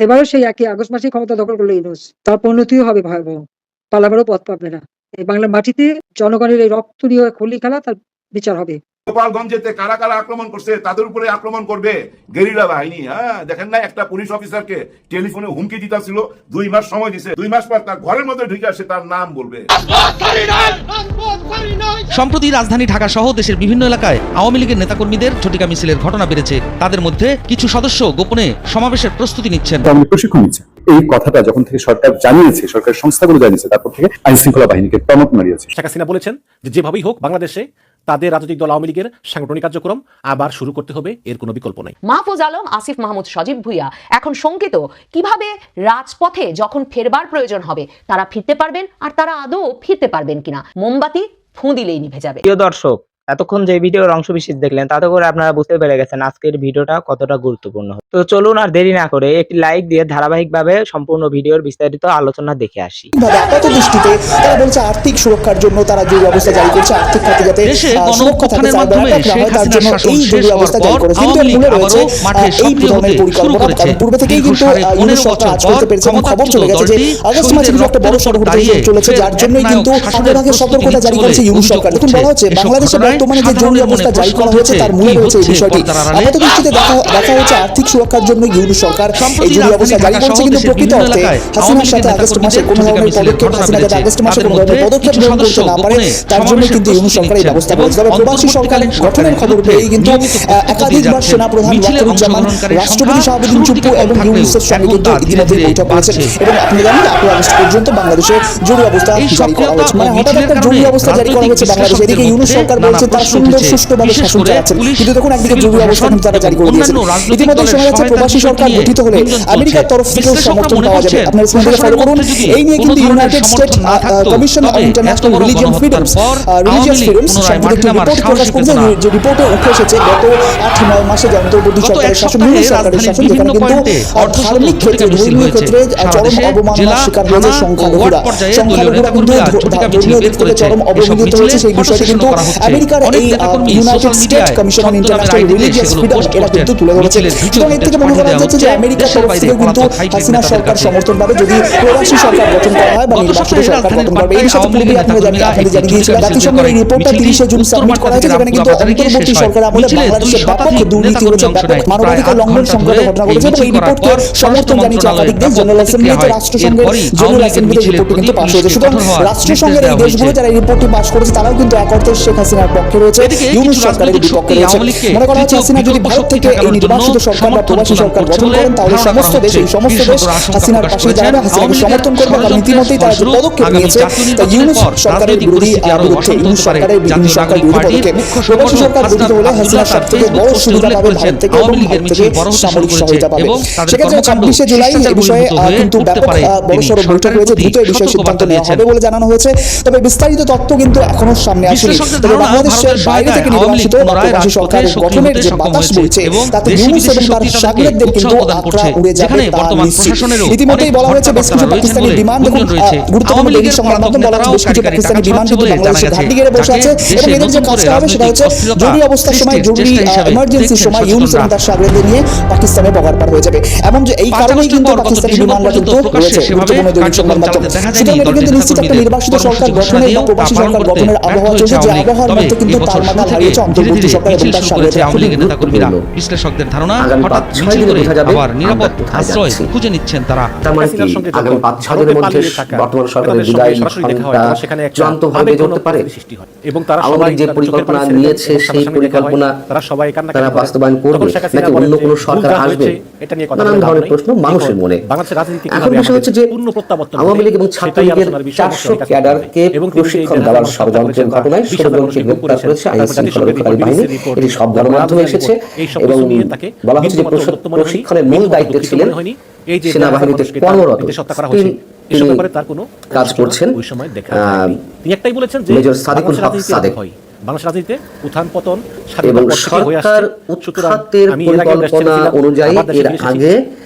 এবারও সেই একই আগস্ট মাসে ক্ষমতা দখল করল ইউনুস। তার পরিণতিও হবে ভয়াবহ। পালাবারও পথ পাবে না। এই বাংলা মাটিতে জনগণের এই রক্ত নিয়ে খলি খেলা তার বিচার হবে। গোপালগঞ্জেতে কারা কারা আক্রমণ করছে তাদের উপরে আক্রমণ করবে গেরিলা বাহিনী হ্যাঁ? দেখেন না একটা পুলিশ অফিসারকে টেলিফোনে হুমকি দিতেছিল দুই মাস সময় দিছে। দুই মাস পর তার ঘরের মধ্যে ঢুকে আসে তার নাম বলবে। সম্প্রতি রাজধানী ঢাকা সহ দেশের বিভিন্ন এলাকায় আওয়ামী লীগের নেতাকর্মীদের ছটিকা মিছিলের ঘটনা বেড়েছে। তাদের মধ্যে কিছু সদস্য গোপনে সমাবেশের প্রস্তুতি নিচ্ছেন। প্রশিক্ষণ নিচ্ছেন এই কথাটা যখন থেকে সরকার জানিয়েছে সরকার সংস্থাগুলো জানিয়েছে তারপর থেকে আইন শৃঙ্খলা বাহিনীকে টনক মারিয়েছে। শেখ হাসিনা বলেছেন যেভাবেই হোক বাংলাদেশে তাদের রাজনৈতিক দল আওয়ামী লীগের সাংগঠনিক কার্যক্রম আবার শুরু করতে হবে এর কোনো বিকল্প নেই। মাহফুজ আলম আসিফ মাহমুদ সজীব ভুইয়া। এখন শঙ্কিত কীভাবে রাজপথে যখন ফেরবার প্রয়োজন হবে তারা ফিরতে পারবেন আর তারা আদৌ ফিরতে পারবেন কিনা? মোমবাতি ফুঁ দিলেই নিভে যাবে। প্রিয় দর্শক এতক্ষণ যে ভিডিওর অংশ বিশেষ দেখলেন তাতে করে আপনারা বুঝতে পেরে গেছেন আজকের ভিডিওটা কতটা গুরুত্বপূর্ণ। তো চলুন আর দেরি না করে একটি লাইক দিয়ে ধারাবাহিকভাবে সম্পূর্ণ ভিডিওর বিস্তারিত আলোচনা দেখে আসি। আপাত দৃষ্টিতে তারা বলছে আর্থিক সুরক্ষার জন্য তারা যে ব্যবস্থা জারি করছে আর্থিক খাতে যাতে সুরক্ষা থাকে তার জন্য এই যে ব্যবস্থা জারি করেছে। কিন্তু মূলে রয়েছে এই ধরনের পরিকল্পনা। কারণ পূর্ব থেকেই কিন্তু ইউনিট বছর আজ করতে পেরেছে এবং খবর চলে গেছে যে আগস্ট মাসে কিন্তু একটা বড় সড়ক চলেছে যার জন্যই কিন্তু আগেভাগে সতর্কতা জারি করেছে ইউনিট সরকার। দেখুন বলা হচ্ছে বাংলাদেশে বর্তমানে যে জঙ্গি অবস্থা জারি করা হয়েছে তার মূলে রয়েছে এই বিষয়টি। আপাতত দৃষ্টিতে দেখা দেখা হচ্ছে আর্থিক সুরক্ষার জন্য ইউরো সরকার এই জঙ্গি অবস্থা জারি করছে কিন্তু প্রকৃত অর্থে হাসিনার সাথে আগস্ট মাসে কোনো ধরনের পদক্ষেপ হাসিনা যাতে আগস্ট মাসে কোনো ধরনের পদক্ষেপ গ্রহণ করতে না পারে তার জন্য কিন্তু ইউরো সরকার এই ব্যবস্থা করেছে তবে প্রবাসী সরকার গঠনের খবর পেয়েই কিন্তু একাধিকবার সেনাপ্রধান ওয়াকারুজ্জামান রাষ্ট্রপতি শাহাবুদ্দিন চুপ্পু এবং ইউনিসেফ সঙ্গে কিন্তু ইতিমধ্যে বৈঠক করেছেন এবং আপনি জানেন আপনি আগস্ট পর্যন্ত বাংলাদেশে জরুরি অবস্থা জারি করা হয়েছে মানে হঠাৎ একটা জরুরি অবস্থা জারি করা হয়েছে বাংলাদেশে এদিকে ইউনিস সরকার বলছে যে তারা সুন্দর সুষ্ঠুভাবে শাসন চালাচ্ছেন। কিন্তু তখন আমেরিকার জরুরি অবস্থা কিন্তু তারা জারি করে দিয়েছেন। ইতিমধ্যে শোনা যাচ্ছে প্রবাসী সরকার গঠিত হলে আমেরিকার তরফ থেকেও সমর্থন পাওয়া যাবে। আপনারা স্ক্রিনটিকে ফলো করুন। এই নিয়ে কিন্তু United State Commission on International religion freedoms religious freedoms সম্পর্কে একটি রিপোর্ট প্রকাশ করেছে যে রিপোর্টে উঠে এসেছে গত আট নয় মাসে যে অন্তর্বর্তী সরকারের শাসন ইউনিট সরকারের শাসন যেখানে কিন্তু ধার্মিক ক্ষেত্রে ধর্মীয় ক্ষেত্রে চরম অবমাননার শিকার হয়েছে সংখ্যালঘুরা সংখ্যালঘুরা। কিন্তু ধর্মীয় দিক থেকে চরম অবহেলিত হয়েছে সেই বিষয়টি কিন্তু আমেরিকা সরকার এই United State Commission on International Religious Freedom এটা কিন্তু তুলে ধরেছে এর থেকে মনে করা যাচ্ছে যে আমেরিকার তরফ থেকে কিন্তু হাসিনা সরকার সমর্থন পাবে যদি প্রবাসী সরকার গঠন করা হয় বা নির্বাচিত সরকার গঠন এই সাথে জাতিসংঘের এই রিপোর্টটা তিরিশে জুন সাবমিট করা হয়েছে যেখানে কিন্তু অন্তর্বর্তী সরকার আমলে ব্যাপক দুর্নীতি হয়েছে ব্যাপক মানবাধিকার লঙ্ঘন সংক্রান্ত ঘটনা ঘটেছে। এবং এই রিপোর্টকে সমর্থন জানিয়েছে একাধিক দেশ জেনারেল অ্যাসেম্বলিতে রাষ্ট্রসংঘের জেনারেল অ্যাসেম্বলিতে রিপোর্টটি কিন্তু পাশ হয়েছে সুতরাং রাষ্ট্রসংঘের এই দেশগুলো যারা এই রিপোর্টটি পাশ করেছে তারাও কিন্তু এক অর্থে শেখ হাসিনার রয়েছে। ইউনুস সরকারের বিপক্ষে রয়েছে। মনে করা হচ্ছে হাসিনা যদি ভারত থেকে এই নির্বাচিত সরকার বা প্রবাসী সরকার গঠন করেন তাহলে সমস্ত দেশ এই সমস্ত দেশ হাসিনার পাশে হাসিনাকে সমর্থন করবে কারণ ইতিমধ্যেই তারা যে পদক্ষেপ নিয়েছে। তা ইউনুস সরকারের বিরোধী ইউনুস সরকারের সরকার বিরোধী পদক্ষেপ। প্রবাসী সরকার গঠিত হলে সব থেকে বড় সুবিধা পাবে ভারত থেকে এবং ভারত থেকে সামরিক সহায়তা পাবে সেক্ষেত্রে ছাব্বিশে জুলাই এই বিষয়ে কিন্তু ব্যাপক বড়সড় বৈঠক হয়েছে দ্রুত এই বিষয়ে সিদ্ধান্ত নেওয়া হবে বলে জানানো হয়েছে তবে বিস্তারিত তথ্য কিন্তু এখনও সামনে আসেনি তবে বাংলাদেশ বিশ্বের বাইরে থেকে নির্বাসিত প্রবাসী সরকারের গঠনের যে বাতাস বইছে তাতে ইউনুস এবং তার সাগরেদদের কিন্তু আত্রা উড়ে যাবে তা নিশ্চিত ইতিমধ্যেই বলা হয়েছে বেশ কিছু পাকিস্তানি বিমান দেখুন গুরুত্বপূর্ণ ডেলি সংবাদ মাধ্যম বলা হচ্ছে বেশ কিছু পাকিস্তানি বিমান কিন্তু বাংলাদেশে ঘাটি গেড়ে বসে আছে এবং এদের যে কাজটা হবে সেটা হচ্ছে জরুরি অবস্থার সময় জরুরি ইমার্জেন্সির সময় ইউনুস এবং তার সাগরেদদের নিয়ে পাকিস্তানে বগার পার হয়ে যাবে। এমন যে এই কারণেই কিন্তু পাকিস্তানি বিমানরা কিন্তু রয়েছে গুরুত্বপূর্ণ ডেলি সংবাদ মাধ্যম সুতরাং এটা কিন্তু নিশ্চিত একটা নির্বাসিত সরকার গঠনের বা প্রবাসী সরকার গঠনের আবহাওয়া চলছে যে আবহাওয়ার মধ্যে কিন্তু তার মাথা হারিয়েছে অন্তর্বর্তী সরকার এবং তার স্বাগত আওয়ামী লীগের নেতাকর্মীরা। বিশ্লেষকদের ধারণা হঠাৎ মিছিল করে আবার নিরাপদ আশ্রয় খুঁজে নিচ্ছেন তারা। মানে আগামী পাঁচ ছয় দিনের মধ্যে বর্তমান সরকারের বিদায় সেখানে চূড়ান্তভাবে জড়তে পারে। এবং তারা সবাই যে পরিকল্পনা নিয়েছে সেই পরিকল্পনা তারা সবাই তারা বাস্তবায়ন করবে। নাকি অন্য কোনো সরকার আসবে? এটা নিয়ে নানান ধরনের প্রশ্ন মানুষের মনে। এখন বিষয় হচ্ছে যে আওয়ামী লীগ এবং ছাত্র চারশো ক্যাডারকে প্রশিক্ষণ দেওয়ার ষড়যন্ত্রের ঘটনায় ষড়যন্ত্রী গ্রেপ্তার প্রতিষ্ঠা আইন শৃঙ্খলাকারী বাহিনী এটি সব গণমাধ্যমে এসেছে এবং বলা হচ্ছে যে প্রশিক্ষণের মূল দায়িত্বে ছিলেন সেনাবাহিনীতে কর্মরত। তিনি কাজ করছেন তিনি একটাই বলেছেন যে মেজর সাদিকুল হক সাদেক। বাংলাদেশ রাজনীতিতে উত্থান পতন এবং সরকার উচ্চতর পরিকল্পনা অনুযায়ী এর আগে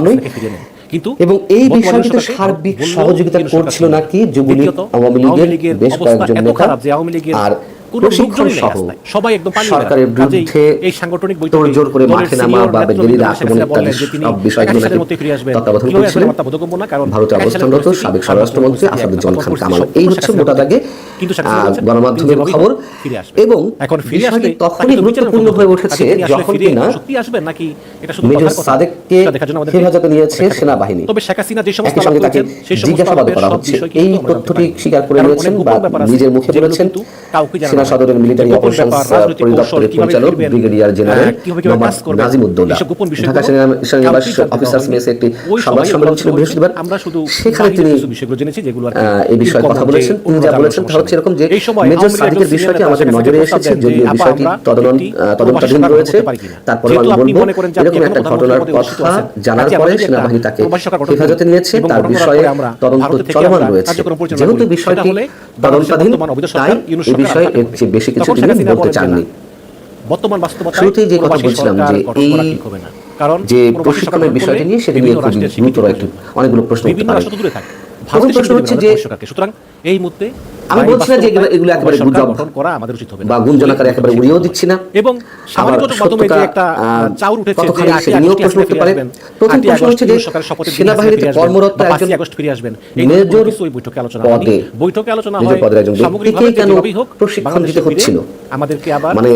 সামনে কিন্তু এবং এই বিষয়টিতে সার্বিক সহযোগিতা করছিল নাকি যুবলীগ আওয়ামী লীগের বেশ কয়েকজন নেতা। আর গণমাধ্যমের খবর এবং তখনই গুরুত্বপূর্ণ হয়ে উঠেছে যখন কিনা মেজর সাদেককে হেফাজতে নিয়েছে সেনাবাহিনী। তবে শেখ হাসিনা যে সমস্ত সঙ্গে তাকে জিজ্ঞাসাবাদ করা হচ্ছে। এই তথ্যটি স্বীকার করে নিয়েছেন বা নিজের মুখে বলেছেন সেনা সদরের মিলিটারি অপারেশন পরিদপ্তর পরিচালক ব্রিগেডিয়ার জেনারেল মোহাম্মদ নাজিমুদ্দৌলা ঢাকা সেনা নিবাস অফিসার্স মেসে একটি সংবাদ সম্মেলন ছিল বৃহস্পতিবার। আমরা শুধু সেখানে তিনি বিষয়গুলো জেনেছি যেগুলো এই বিষয়ে কথা বলেছেন। তিনি যা বলেছেন তা হচ্ছে এরকম যে মেজর সাদিকের বিষয়টি আমাদের নজরে এসেছে যদিও বিষয়টি তদন্ত তদন্তাধীন রয়েছে। তারপরে আমি বলব এরকম একটা ঘটনার কথা জানার পরে সেনাবাহিনী তাকে হেফাজতে নিয়েছে তার বিষয়ে তদন্ত চলমান রয়েছে যেহেতু বিষয়টি তদন্তাধীন তাই এই বিষয়ে বেশি কিছু তিনি বলতে চাননি। বর্তমান বাস্তবতায় শুরুতেই যে কথা বলছিলাম যে এই কারণ যে প্রশিক্ষণের বিষয়টি নিয়ে সেটি নিয়ে খুবই গুরুতর একটি অনেকগুলো প্রশ্ন বিভিন্ন রাষ্ট্র প্রথম প্রশ্ন হচ্ছে যে সুতরাং এই মুহূর্তে আমি বলছি না যে এগুলো একেবারে গুজব। করা আমাদের উচিত হবে বা গুঞ্জন আকারে একেবারে উড়িয়েও দিচ্ছি না। এবং সামাজিক মাধ্যমে যে একটা চাউর উঠেছে যে আসে নিয়োগ প্রশ্ন হতে পারে? প্রথম প্রশ্ন হচ্ছে যে সেনাবাহিনীতে কর্মরত একজন আগস্ট ফিরে আসবেন। মেজর ওই বৈঠকে আলোচনা হবে বৈঠকে আলোচনা হয় সামগ্রিকভাবে কেন প্রশিক্ষণ দিতে হচ্ছিল? আমাদেরকে আবার মানে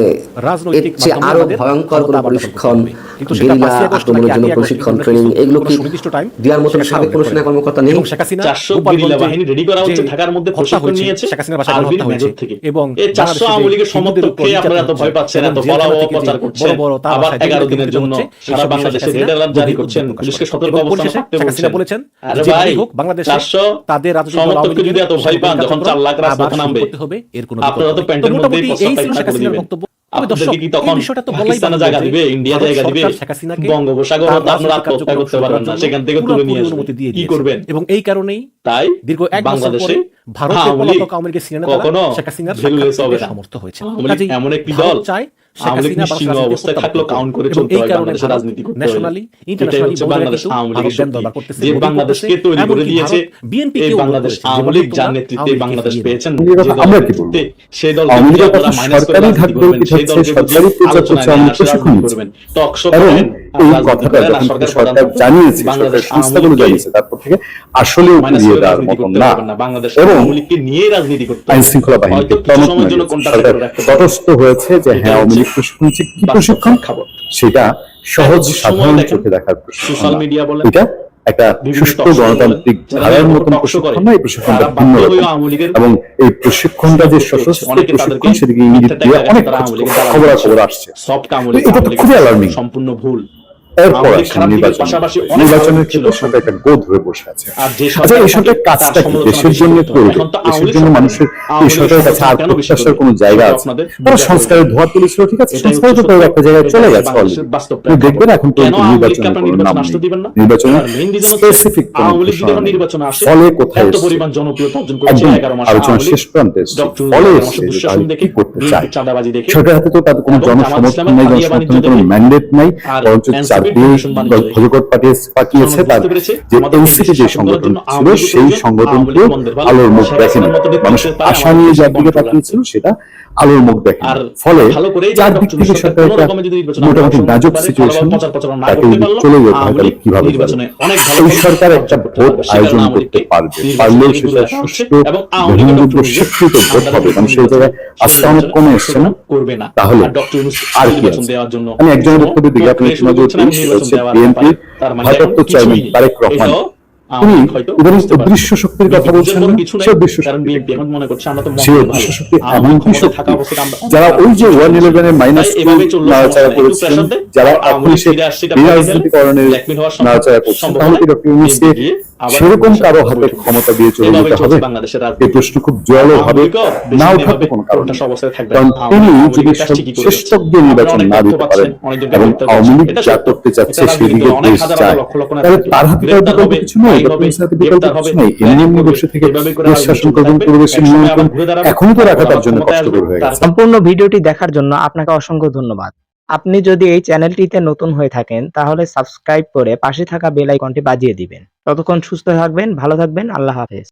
রাজনৈতিক মাধ্যমে আরও ভয়ঙ্কর কোন প্রশিক্ষণ কিন্তু সেটা পাশে মানে আক্রমণের জন্য প্রশিক্ষণ ট্রেনিং এগুলো কি নির্দিষ্ট টাইম দেওয়ার মতো সাবেক কোনো সেনা কর্মকর্তা নেই। 400 বাহিনী রেডি করা হচ্ছে ঢাকার মধ্যে প্রশিক্ষণ নিয়েছে হয়েছে শেখ হাসিনার বাসায় গণহত্যা হয়েছে এবং চারশো আওয়ামী লীগের তো ভয় বলা আবার এগারো দিনের জন্য সারা বাংলাদেশে রেড অ্যালার্ট জারি করছেন সতর্ক অবস্থান থাকতে হোক বাংলাদেশে তাদের যদি এত ভয় পান যখন চার লাখ রাস্তা নামবে আপনারা তো প্যান্টের মধ্যে বক্তব্য বিষয়টা তো জায়গা করতে পারবেন সেখান থেকে কি করবেন? এবং এই কারণেই তাই দীর্ঘ এক বাংলাদেশে ভারত পলাতক আওয়ামী লীগের সিনেমা শেখ হাসিনার সমর্থ হয়েছে এমন একটি দল চায় অবস্থায় বাংলাদেশকে তৈরি করে দিয়েছে বাংলাদেশ আওয়ামী লীগ নেতৃত্বে বাংলাদেশ পেয়েছেন আমরা সেই দল মাইনাস করবেন টক এবং হ্যাঁ, প্রশিক্ষণ? সেটা সহজ সাধারণ চোখে দেখার সোশ্যাল মিডিয়া বলে একটা সুস্থ গণতান্ত্রিক ধারার মতন প্রশিক্ষণ এই প্রশিক্ষণটা ভিন্ন এবং এই প্রশিক্ষণটা যে সশস্ত্র প্রশিক্ষণ সেদিকে ইঙ্গিত দিয়ে অনেক খবরাখবর আসছে। এটা তো খুবই অ্যালার্মিং সম্পূর্ণ ভুল এরপর নির্বাচনের ক্ষেত্রে সরকার একটা গোদ হয়ে বসে আছে। আচ্ছা এই কাজটা কি দেশের জন্য দেশের জন্য মানুষের এই সরকারের কাছে জায়গা আছে? তারা সংস্কারের ধোয়া তুলেছিল ঠিক আছে? সংস্কার তো একটা জায়গায় চলে গেছে অলরেডি দেখবেন এখন নির্বাচন স্পেসিফিক কোনো ফলে কোথায় আলোচনা শেষ প্রান্তে ফলে কি করতে চায়? সরকার হাতে তো তাদের কোনো জনসমর্থন নেই জনসমর্থন কোনো ম্যান্ডেট নাই বরঞ্চ দেখে। ভোজকট পাঠিয়ে পাঠিয়েছে তার যে এনসিপি যে সংগঠন ছিল সেই সংগঠনকে আলোর মুখ দেখেনি। মানুষ আশা নিয়ে যার দিকে তাকিয়েছিল সেটা আলোর মুখ আর ফলে চারদিক থেকে সরকার একটা মোটামুটি নাজুক সিচুয়েশন তাকে চলে যেতে হয় তাহলে কীভাবে এই সরকার একটা ভোট আয়োজন করতে পারবে। পারলেও সেটা সুষ্ঠু গ্রহণযোগ্য ডক্টর ভোট হবে কারণ সেই জায়গায় আস্থা অনেক কমে এসছে না? করবে না। তাহলে আর কি আছে? দেওয়ার জন্য আমি একজনের কোনো বক্তব্যের দিকে আপনার প্রক্রিয়া নির্বাচন ব্যাপারে। তার মানে চেয়ারম্যান তারেক রহমান এটাও তিনি আওয়ামী লীগ হয়তো ইদানিং বুঝতে পারছে। অদৃশ্য শক্তির কথা বলছেন বুঝার না? কোনো কিছু নাই, সে অদৃশ্য শক্তি। বিএনপি এখন মনে করছে আমরা তো সেই মহা অদৃশ্য ভালো। শক্তি আওয়ামী এমন কি শক্তি। থাকা অবস্থায় আমরা যারা ওই যে ওয়ান ইলেভেনের মাইনাস তাই এভাবে চলল নাড়াচাড়া করেছেন যারা আওয়ামী এখন লীগ সে ফিরে আসছে, এটা বিরাজনীতিকরণের blackmail হওয়ার সম্ভব- নাড়াচাড়া করছেন তাহলে কি ডক্টর ইউনুসকে সেরকম কারও হাতে ক্ষমতা দিয়ে চলে যেতে হবে। বাংলাদেশের এই প্রশ্ন খুব জোরালো দেশে না ওঠার কোনো কারণ কারণ তিনি যদি কাজ শ্রেষ্ঠজ্ঞ নির্বাচন না দিতে পারেন এবং আওয়ামী লীগ যা করতে চাচ্ছে সেদিকে দেশ চায় তাহলে তার হাতে হবে, কিছু নেই তো রাখা তার জন্য কষ্টকর হয়ে গেছে। সম্পূর্ণ ভিডিওটি দেখার জন্য আপনাকে অসংখ্য ধন্যবাদ। আপনি যদি এই চ্যানেলটিতে নতুন হয়ে থাকেন তাহলে সাবস্ক্রাইব করে পাশে থাকা বেল আইকনটি বাজিয়ে দিবেন। ততক্ষণ সুস্থ থাকবেন ভালো থাকবেন আল্লাহ হাফেজ।